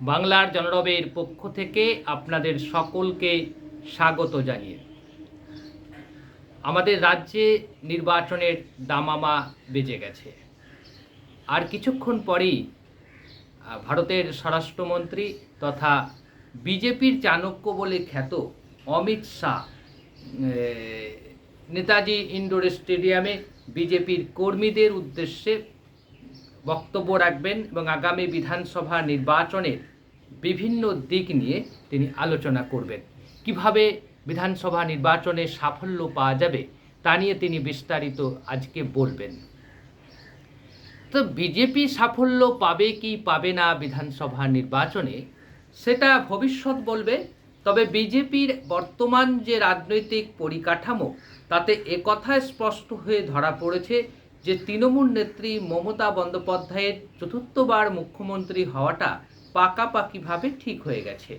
বাংলার জনরবের পক্ষ থেকে আপনাদের সকলকে স্বাগত জানিয়ে। আমাদের রাজ্যে নির্বাচনের দামামা বেজে গেছে। আর কিছুক্ষণ পরেই ভারতের স্বরাষ্ট্রমন্ত্রী তথা বিজেপির চাণক্য বলে খ্যাত অমিত শাহ নেতাজি ইন্ডোর স্টেডিয়ামে বিজেপির কর্মীদের উদ্দেশ্যে বক্তব্য রাখবেন এবং আগামী বিধানসভা নির্বাচনের বিভিন্ন দিক নিয়ে তিনি আলোচনা করবেন। কীভাবে বিধানসভা নির্বাচনে সাফল্য পাওয়া যাবে তা নিয়ে তিনি বিস্তারিত আজকে বলবেন। তো বিজেপি সাফল্য পাবে কি পাবে না বিধানসভা নির্বাচনে, সেটা ভবিষ্যৎ বলবে। তবে বিজেপির বর্তমান যে রাজনৈতিক পরিকাঠামো, তাতে একথায় স্পষ্ট হয়ে ধরা পড়েছে যে তৃণমূল নেত্রী মমতা বন্দ্যোপাধ্যায়ের চতুর্থবার মুখ্যমন্ত্রী হওয়াটা পাকাপাকিভাবে ঠিক হয়ে গেছে।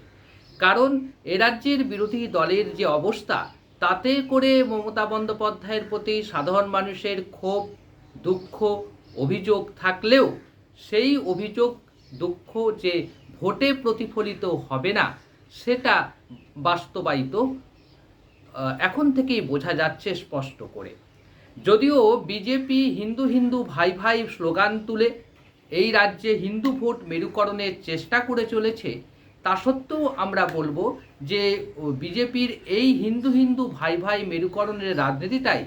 কারণ এ রাজ্যের বিরোধী দলের যে অবস্থা, তাতে করে মমতা বন্দ্যোপাধ্যায়ের প্রতি সাধারণ মানুষের ক্ষোভ, দুঃখ, অভিযোগ থাকলেও সেই অভিযোগ, দুঃখ যে ভোটে প্রতিফলিত হবে না, সেটা বাস্তবায়িত এখন থেকেই বোঝা যাচ্ছে স্পষ্ট করে। যদিও বিজেপি হিন্দু হিন্দু ভাই ভাই স্লোগান তুলে, এই রাজ্যে হিন্দু ভোট মেরুকরণের চেষ্টা করে চলেছে, তা সত্ত্বেও আমরা বলব যে বিজেপির এই হিন্দু হিন্দু ভাই ভাই মেরুকরণের রাজনীতিটাই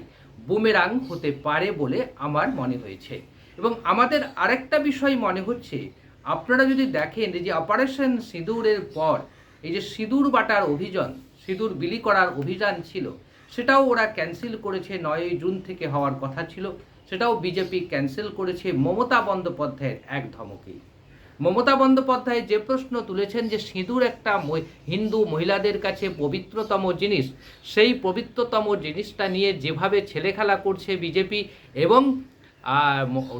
বুমেরাং হতে পারে বলে আমার মনে হয়েছে। এবং আমাদের আরেকটা বিষয় মনে হচ্ছে, আপনারা যদি দেখেন যে অপারেশন সিঁদুরের পর, এই যে সিঁদুর বাটার অভিযান, সিঁদুর বিলি করার অভিযান ছিল সেটাও ওরা ক্যান্সেল করেছে নয়ই জুন থেকে হওয়ার কথা ছিল। সেটাও বিজেপি ক্যান্সেল করেছে মমতা বন্দ্যোপাধ্যায়ের এক ধমকেই। মমতা বন্দ্যোপাধ্যায় যে প্রশ্ন তুলেছেন যে সিঁদুর একটা হিন্দু মহিলাদের কাছে পবিত্রতম জিনিস, সেই পবিত্রতম জিনিসটা নিয়ে যেভাবে ছেলেখেলা করছে বিজেপি এবং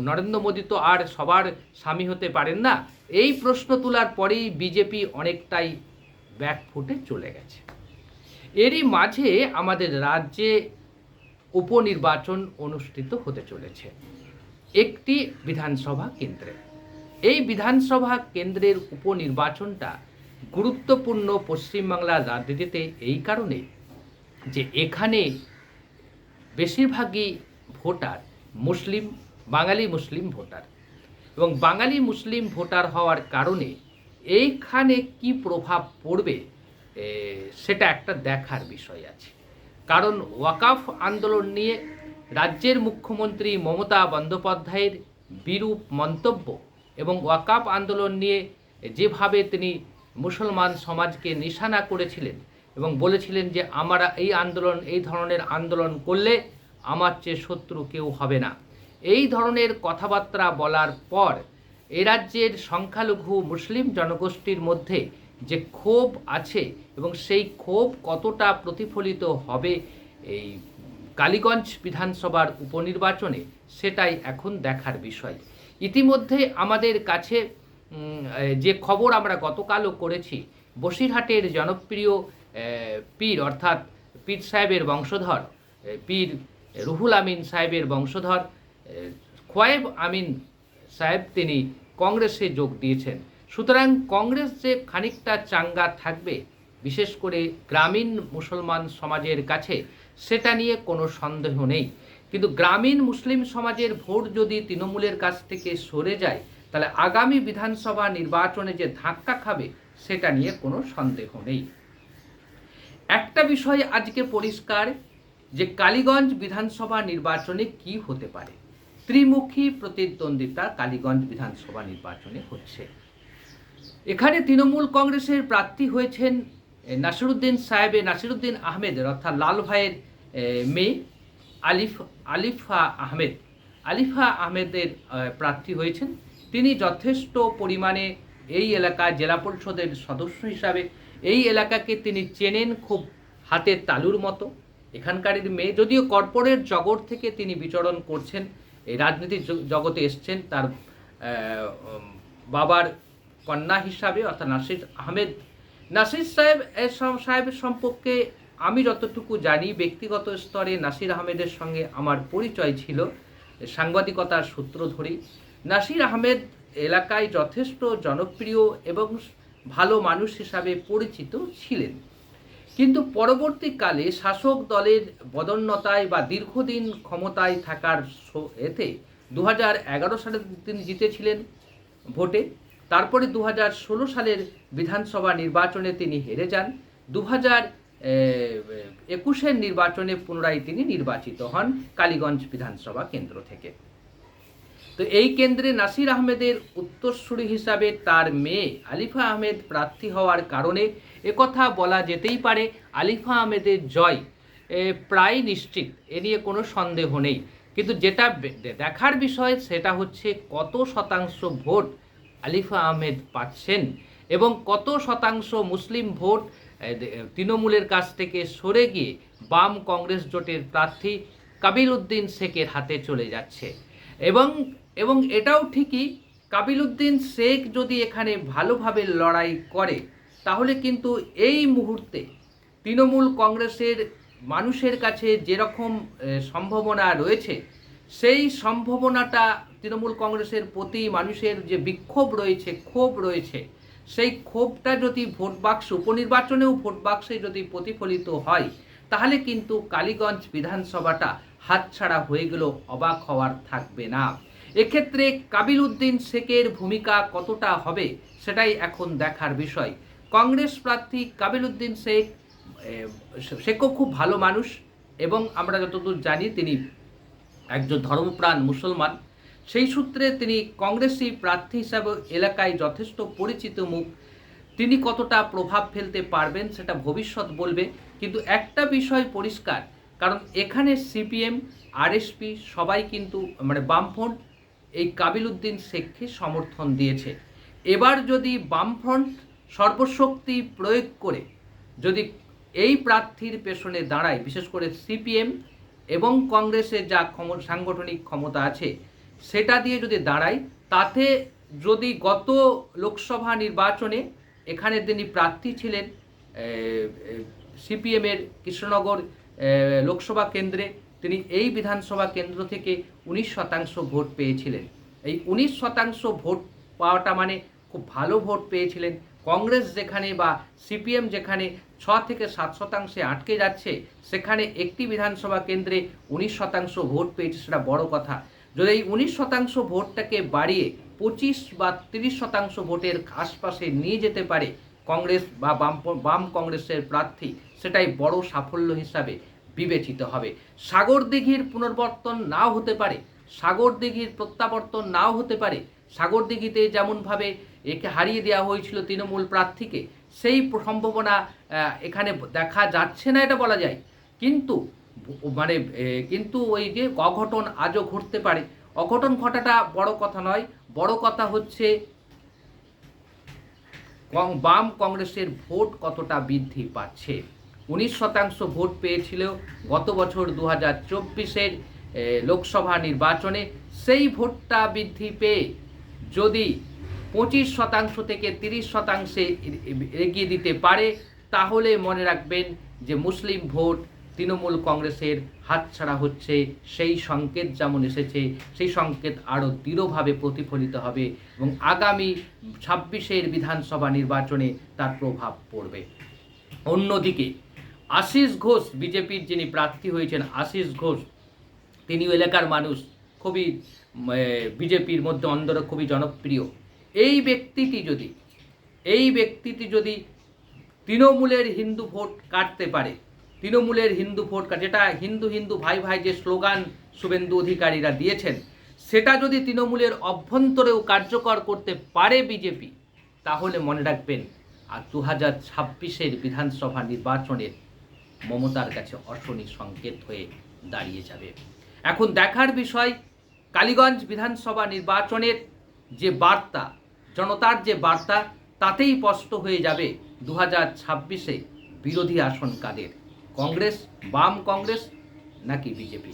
নরেন্দ্র মোদী তো আর সবার স্বামী হতে পারেন না, এই প্রশ্ন তোলার পরেই বিজেপি অনেকটাই ব্যাকফুটে চলে গেছে। এরই মাঝে আমাদের রাজ্যে উপনির্বাচন অনুষ্ঠিত হতে চলেছে। একটি বিধানসভা কেন্দ্রে। এই বিধানসভা কেন্দ্রের উপনির্বাচনটা গুরুত্বপূর্ণ পশ্চিমবাংলার রাজনীতিতে এই কারণে যে এখানে বেশিরভাগই ভোটার মুসলিম, বাঙালি মুসলিম ভোটার। এবং বাঙালি মুসলিম ভোটার হওয়ার কারণে এইখানে কি প্রভাব পড়বে সেটা একটা দেখার বিষয় আছে। কারণ ওয়াকাফ আন্দোলন নিয়ে রাজ্যের মুখ্যমন্ত্রী মমতা বন্দ্যোপাধ্যায়ের বিরূপ মন্তব্য এবং ওয়াকাফ আন্দোলন নিয়ে যেভাবে তিনি মুসলমান সমাজকে নিশানা করেছিলেন এবং বলেছিলেন যে, আমরা এই আন্দোলন, এই ধরনের আন্দোলন করলে আমার চেয়ে শত্রু কেউ হবে না। এই ধরনের কথাবার্তা বলার পর এ রাজ্যের সংখ্যালঘু মুসলিম জনগোষ্ঠীর মধ্যে যে ক্ষোভ আছে এবং সেই ক্ষোভ কতটা প্রতিফলিত হবে এই কালীগঞ্জ বিধানসভার উপনির্বাচনে, সেটাই এখন দেখার বিষয়। ইতিমধ্যে আমাদের কাছে যে খবর আমরা গতকালও করেছি, বসিরহাটের জনপ্রিয় পীর অর্থাৎ পীর সাহেবের বংশধর পীর রুহুল আমিন সাহেবের বংশধর খোয়েব আমিন সাহেব তিনি কংগ্রেসে যোগ দিয়েছেন। সুতরাং কংগ্রেস যে খানিকটা চাঙ্গা থাকবে, বিশেষ করে গ্রামীণ মুসলমান সমাজের কাছে, সেটা নিয়ে কোনো সন্দেহ নেই। কিন্তু গ্রামীণ মুসলিম সমাজের ভোট যদি তৃণমূলের কাছ থেকে সরে যায়, তাহলে আগামী বিধানসভা নির্বাচনে যে ধাক্কা খাবে, সেটা নিয়ে কোনো সন্দেহ নেই। একটা বিষয় আজকে পরিষ্কার, যে কালীগঞ্জ বিধানসভা নির্বাচনে কি হতে পারে? ত্রিমুখী প্রতিদ্বন্দ্বিতা কালীগঞ্জ বিধানসভা নির্বাচনে হচ্ছে। এখানে তৃণমূল কংগ্রেসের প্রার্থী হয়েছেন নাসিরুদ্দিন সাহেবে নাসিরুদ্দিন আহমেদের অর্থাৎ লাল ভাইয়ের মেয়ে, আলিফ, আলিফা আহমেদ। আলিফা আহমেদের প্রার্থী হয়েছেন। তিনি যথেষ্ট পরিমাণে এই এলাকা জেলা পরিষদের সদস্য হিসাবে, এই এলাকাকে তিনি চেনেন খুব হাতের তালুর মতো। এখানকারের মেয়ে, যদিও কর্পোরেট জগৎ থেকে তিনি বিচরণ করছেন, এই রাজনীতির জগতে এসছেন, তার বাবার কন্যা হিসাবে, অর্থাৎ নাসির আহমেদ। নাসির সাহেব সাহেবের সম্পর্কে আমি যতটুকু জানি, ব্যক্তিগত স্তরে নাসির আহমেদের সঙ্গে আমার পরিচয় ছিল সাংবাদিকতার সূত্র ধরেই। নাসির আহমেদ এলাকায় যথেষ্ট জনপ্রিয় এবং ভালো মানুষ হিসাবে পরিচিত ছিলেন। কিন্তু পরবর্তীকালে শাসক দলের বদন্যতায় বা দীর্ঘদিন ক্ষমতায় থাকার এতে দু সালে তিনি জিতেছিলেন ভোটে। তারপরে দু সালের বিধানসভা নির্বাচনে তিনি হেরে যান। দু হাজার একুশের নির্বাচনে পুনরায় তিনি নির্বাচিত হন কালীগঞ্জ বিধানসভা কেন্দ্র থেকে। তো এই কেন্দ্রে নাসির আহমেদের উত্তরসূরি হিসাবে তার মেয়ে আলিফা আহমেদ প্রার্থী হওয়ার কারণে একথা বলা যেতেই পারে, আলিফা আহমেদের জয় প্রায় নিশ্চিত, এ নিয়ে কোনো সন্দেহ নেই। কিন্তু যেটা দেখার বিষয় সেটা হচ্ছে কত শতাংশ ভোট আলিফা আহমেদ পাচ্ছেন এবং কত শতাংশ মুসলিম ভোট তৃণমূলের কাছ থেকে সরে গিয়ে বাম কংগ্রেস জোটের প্রার্থী কাবিল উদ্দিন শেখের হাতে চলে যাচ্ছে। এবং এবং এটাও ঠিকই, কাবিল উদ্দিন শেখ যদি এখানে ভালোভাবে লড়াই করে, তাহলে কিন্তু এই মুহূর্তে তৃণমূল কংগ্রেসের মানুষের কাছে যেরকম সম্ভাবনা রয়েছে, সেই সম্ভাবনাটা তৃণমূল কংগ্রেসের প্রতি মানুষের যে বিক্ষোভ রয়েছে, ক্ষোভ রয়েছে, সেই ক্ষোভটা যদি ভোট বাক্স উপনির্বাচনেও ভোট বাক্সে যদি প্রতিফলিত হয়, তাহলে কিন্তু কালীগঞ্জ বিধানসভাটা হাতছাড়া হয়ে গেল অবাক হওয়ার থাকবে না। এক্ষেত্রে কাবিল উদ্দিন শেখের ভূমিকা কতটা হবে, সেটাই এখন দেখার বিষয়। কংগ্রেস প্রার্থী কাবিল উদ্দিন শেখ শেখও খুব ভালো মানুষ এবং আমরা যতদূর জানি তিনি একজন ধর্মপ্রাণ মুসলমান। সেই সূত্রে তিনি কংগ্রেসি প্রার্থী হিসাবে এলাকায় যথেষ্ট পরিচিত মুখ। তিনি কতটা প্রভাব ফেলতে পারবেন সেটা ভবিষ্যৎ বলবে। কিন্তু একটা বিষয় পরিষ্কার, কারণ এখানে সিপিএম, আরএসপি সবাই কিন্তু মানে বামফ্রন্ট, এই কাবিল উদ্দিন শেখকে সমর্থন দিয়েছে। এবার যদি বামফ্রন্ট সর্বশক্তি প্রয়োগ করে, যদি এই প্রার্থীর পেছনে দাঁড়ায়, বিশেষ করে সিপিএম এবং কংগ্রেসের যা সাংগঠনিক ক্ষমতা আছে সেটা দিয়ে যদি দাঁড়াই, তাতে যদি গত লোকসভা নির্বাচনে এখানে তিনি প্রার্থী ছিলেন সিপিএমের কৃষ্ণনগর লোকসভা কেন্দ্রে, তিনি এই বিধানসভা কেন্দ্র থেকে উনিশ শতাংশ ভোট পেয়েছিলেন। এই উনিশ শতাংশ ভোট পাওয়াটা মানে খুব ভালো ভোট পেয়েছিলেন। কংগ্রেস যেখানে বা সিপিএম যেখানে ছ থেকে সাত শতাংশে আটকে যাচ্ছে, সেখানে একটি বিধানসভা কেন্দ্রে উনিশ শতাংশ ভোট পেয়েছে, সেটা বড় কথা। যদি এই উনিশ শতাংশ ভোটটাকে বাড়িয়ে পঁচিশ বা তিরিশ শতাংশ ভোটের আশপাশে নিয়ে যেতে পারে কংগ্রেস বা বাম বাম কংগ্রেসের প্রার্থী, সেটাই বড় সাফল্য হিসাবে বিবেচিত হবে। সাগর দিঘির পুনর্বর্তন নাও হতে পারে, সাগর দিঘির প্রত্যাবর্তন নাও হতে পারে, সাগর দিঘিতে যেমনভাবে একে হারিয়ে দেওয়া হয়েছিল তৃণমূল প্রার্থীকে, সেই সম্ভাবনা এখানে দেখা যাচ্ছে না এটা বলা যায়। কিন্তু মানে কিন্তু ওই যে অঘটন আজও ঘটতে পারে। অঘটন ঘটাটা বড় কথা নয়, বড় কথা হচ্ছে বাম কংগ্রেসের ভোট কতটা বৃদ্ধি পাচ্ছে? উনিশ শতাংশ ভোট পেয়েছিল গত বছর দু হাজার চব্বিশের লোকসভা নির্বাচনে। সেই ভোটটা বৃদ্ধি পেয়ে যদি পঁচিশ শতাংশ থেকে তিরিশ শতাংশে এগিয়ে দিতে পারে, তাহলে মনে রাখবেন যে মুসলিম ভোট তৃণমূল কংগ্রেসের হাতছাড়া হচ্ছে, সেই সংকেত যেমন এসেছে, সেই সংকেত আরও দৃঢ়ভাবে প্রতিফলিত হবে এবং আগামী ছাব্বিশের বিধানসভা নির্বাচনে তার প্রভাব পড়বে। অন্যদিকে আশিস ঘোষ, বিজেপির যিনি প্রার্থী হয়েছেন আশিস ঘোষ তিনি এলাকার মানুষ, খুবই বিজেপির মধ্যে অন্দরে খুবই জনপ্রিয়। এই ব্যক্তিটি যদি, এই ব্যক্তিটি যদি তৃণমূলের হিন্দু ভোট কাটতে পারে তৃণমূলের হিন্দু ভোট কাট যেটা হিন্দু হিন্দু ভাই ভাই যে স্লোগান শুভেন্দু অধিকারীরা দিয়েছেন, সেটা যদি তৃণমূলের অভ্যন্তরেও কার্যকর করতে পারে বিজেপি, তাহলে মনে রাখবেন, আর দু হাজার ছাব্বিশের বিধানসভা নির্বাচনের মমতার কাছে অশনি সংকেত হয়ে দাঁড়িয়ে যাবে। এখন দেখার বিষয়, কালীগঞ্জ বিধানসভা নির্বাচনের যে বার্তা, জনতার যে বার্তা, তাতেই স্পষ্ট হয়ে যাবে দু হাজার ছাব্বিশে বিরোধী আসন কাদের। কংগ্রেস বাম কংগ্রেস নাকি বিজেপি?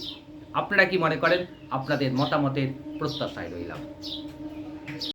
আপনারা কি মনে করেন? আপনাদের মতামতের প্রত্যাশায় রইলাম।